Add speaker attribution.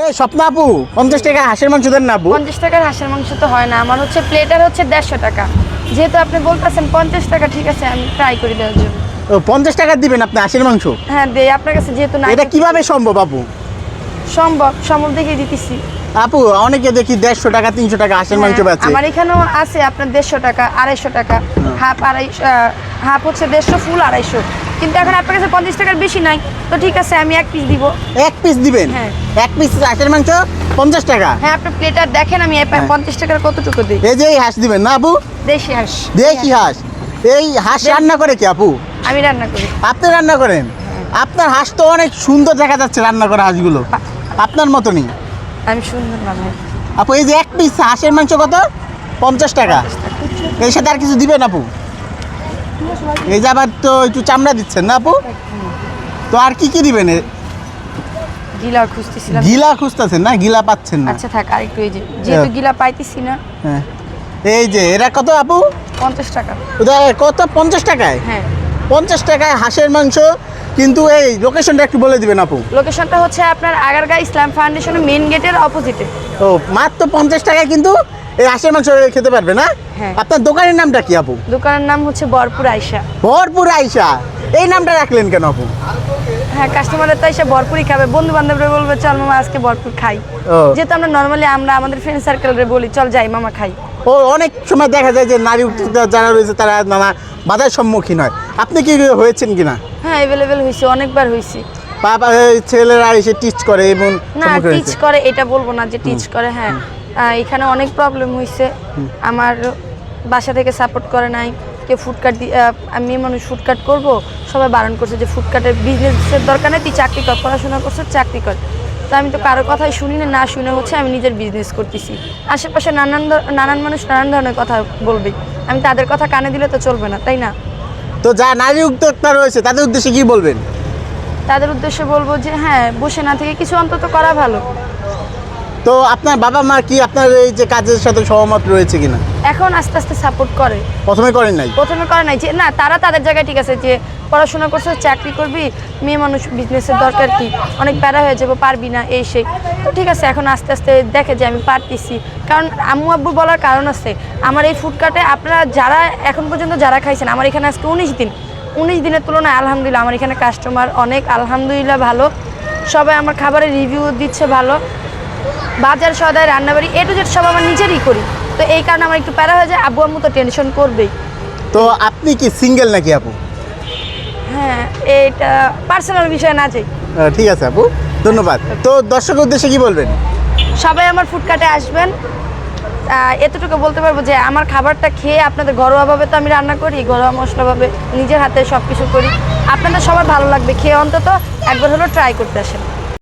Speaker 1: এই স্বপ্ন আপু পঞ্চাশ টাকা হাঁসের মাংস দেন না আপু?
Speaker 2: পঞ্চাশ টাকার হাঁসের মাংস তো হয় না আমার হচ্ছে প্লেটার হচ্ছে দেড়শো টাকা। যেহেতু আপনি বলতেছেন পঞ্চাশ টাকা ঠিক আছে আমি ট্রাই করে দেওয়ার জন্য।
Speaker 1: ও, পঞ্চাশ টাকা দিবেন আপনি হাঁসের মাংস?
Speaker 2: হ্যাঁ দে আপনার কাছে যেহেতু না
Speaker 1: এটা কীভাবে সম্ভব আপু?
Speaker 2: সম্ভব সম্ভব দেখে দিতেছি।
Speaker 1: আপু অনেকে দেখি দেড়শো টাকা তিনশো টাকা হাঁসের মাংস
Speaker 2: হ্যাঁ,
Speaker 1: বেচে।
Speaker 2: আমার এখানেও আছে আপনার দেড়শো টাকা আড়াইশো টাকা। হাফ আড়াইশো হাফ হচ্ছে দেড়শো ফুল আড়াইশো। কিন্তু এখন আপনার কাছে পঞ্চাশ টাকার বেশি নাই। তো ঠিক আছে আমি এক পিস দিব।
Speaker 1: এক পিস দিবেন?
Speaker 2: হ্যাঁ।
Speaker 1: এক পিস হাঁসের মাংস পঞ্চাশ টাকা?
Speaker 2: হ্যাঁ আপনার প্লেটার দেখেন আমি
Speaker 1: হ্যাঁ।
Speaker 2: পঞ্চাশ টাকার কতটুকু দিই?
Speaker 1: এই যে এই হাঁস দিবেন না আপু?
Speaker 2: দেশি হাঁস।
Speaker 1: দেখি হাঁস। এই হাঁস রান্না করে কি আপু?
Speaker 2: আমি রান্না করি।
Speaker 1: আপনি রান্না করেন? আপনার হাঁস তো অনেক সুন্দর দেখা যাচ্ছে রান্না করা হাঁসগুলো। আপনার মতনই।
Speaker 2: আমি সুন্দর না
Speaker 1: আপু এই যে এক পিস হাঁসের মাংস কত? পঞ্চাশ টাকা। এর সাথে আর কিছু দিবেন আপু? এই যে আবার তো একটু চামড়া দিচ্ছেন না আপু? তো আর কি কি দিবেন?
Speaker 2: গিলা খুঁজতেছিলাম।
Speaker 1: গিলা খুঁজতেছেন না? গিলা পাচ্ছেন না।
Speaker 2: আচ্ছা থাক আরেকটু এই যে যেহেতু গিলা পাইতেছি না।
Speaker 1: হ্যাঁ। এই যে এরা কত আপু?
Speaker 2: পঞ্চাশ টাকা।
Speaker 1: কত? পঞ্চাশ টাকায়?
Speaker 2: হ্যাঁ।
Speaker 1: পঞ্চাশ টাকায় হাঁসের মাংস কিন্তু এই লোকেশনটা একটু বলে দিবেন আপু।
Speaker 2: লোকেশনটা হচ্ছে আপনার আগারগা ইসলাম ফাউন্ডেশনের মেন গেটের অপোজিটে
Speaker 1: ও মাত্র পঞ্চাশ টাকায় কিন্তু এই হাঁসের মাংস খেতে পারবে না?
Speaker 2: হ্যাঁ।
Speaker 1: আপনার দোকানের নামটা কি আপু?
Speaker 2: দোকানের নাম হচ্ছে বরপুর আয়সা
Speaker 1: ভরপুর আইসা এই নামটা রাখলেন কেন আপু?
Speaker 2: হ্যাঁ কাস্টমারের তো এসে ভরপুরই খাবে। বন্ধু বান্ধবরা বলবে চল মামা আজকে ভরপুর খাই। যেহেতু আমরা নর্মালি আমরা আমাদের ফ্রেন্ড সার্কেলরে বলি চল যাই মামা খাই।
Speaker 1: ও অনেক সময় দেখা যায় যে নারী উদ্যোক্তা যারা রয়েছে তারা নানা বাধার সম্মুখীন হয়। আপনি কি হয়েছেন কিনা?
Speaker 2: হ্যাঁ অ্যাভেলেবেল হয়েছে অনেকবার হয়েছে।
Speaker 1: বাবা ছেলেরা এসে টিচ করে এবং
Speaker 2: না টিচ করে এটা বলব না যে টিচ করে হ্যাঁ। এখানে অনেক প্রবলেম হয়েছে। আমার বাসা থেকে সাপোর্ট করে নাই। কেউ ফুডকার্ট আমি মানুষ ফুডকার্ট করব। সবাই বারণ করছে যে ফুডকার্টের বিজনেসের দরকার নেই তুই চাকরি কর পড়াশোনা করছ চাকরি কর। তো আমি তো কারও কথাই শুনি না না শুনে হচ্ছে আমি নিজের বিজনেস করতেছি। আশেপাশে নানান নানান মানুষ নানান ধরনের কথা বলবে। আমি তাদের কথা কানে দিলে তো চলবে না তাই না?
Speaker 1: তো যা নারী উদ্যোক্তা রয়েছে তাদের উদ্দেশ্যে কি বলবেন?
Speaker 2: তাদের উদ্দেশ্যে বলব যে হ্যাঁ বসে না থেকে কিছু অন্তত করা ভালো।
Speaker 1: তো আপনার বাবা মা কি আপনার এই যে কাজের সাথে সহমত রয়েছে কিনা?
Speaker 2: এখন আস্তে আস্তে সাপোর্ট করে।
Speaker 1: প্রথমে করেন নাই?
Speaker 2: প্রথমে করে নাই যে না তারা তাদের জায়গায় ঠিক আছে যে পড়াশোনা করছ চাকরি করবি মেয়ে মানুষ বিজনেসের দরকার কি? অনেক প্যারা হয়ে যাব পারবি না এই সেই। তো ঠিক আছে এখন আস্তে আস্তে দেখে যে আমি পারতেছি। কারণ আম্মু আব্বু বলার কারণ আছে আমার এই ফুডকার্টে আপনারা যারা এখন পর্যন্ত যারা খাইছেন আমার এখানে আজকে উনিশ দিন। উনিশ দিনের তুলনায় আলহামদুলিল্লাহ আমার এখানে কাস্টমার অনেক আলহামদুলিল্লাহ ভালো। সবাই আমার খাবারের রিভিউ দিচ্ছে ভালো। বাজার সদায় রান্নাবাড়ি এ টু জেড সব আমার নিজেরই করি। তো এই কারণে আমার একটু প্যারা হয়ে যায়। আব্বু আম্মু তো টেনশন করবেই।
Speaker 1: তো আপনি কি সিঙ্গেল নাকি আপু?
Speaker 2: হ্যাঁ এটা পার্সোনাল বিষয় না চাই
Speaker 1: ঠিক আছে আপু ধন্যবাদ। তো দর্শকের উদ্দেশ্যে কি বলবেন?
Speaker 2: সবাই আমার ফুডকার্টে আসবেন। এতটুকু বলতে পারব যে আমার খাবারটা খেয়ে আপনাদের ঘরোয়াভাবে তো আমি রান্না করি ঘরোয়া মশলাভাবে নিজের হাতে সব কিছু করি। আপনাদের সবার ভালো লাগবে খেয়ে অন্তত একবার হলেও ট্রাই করতে আসেন।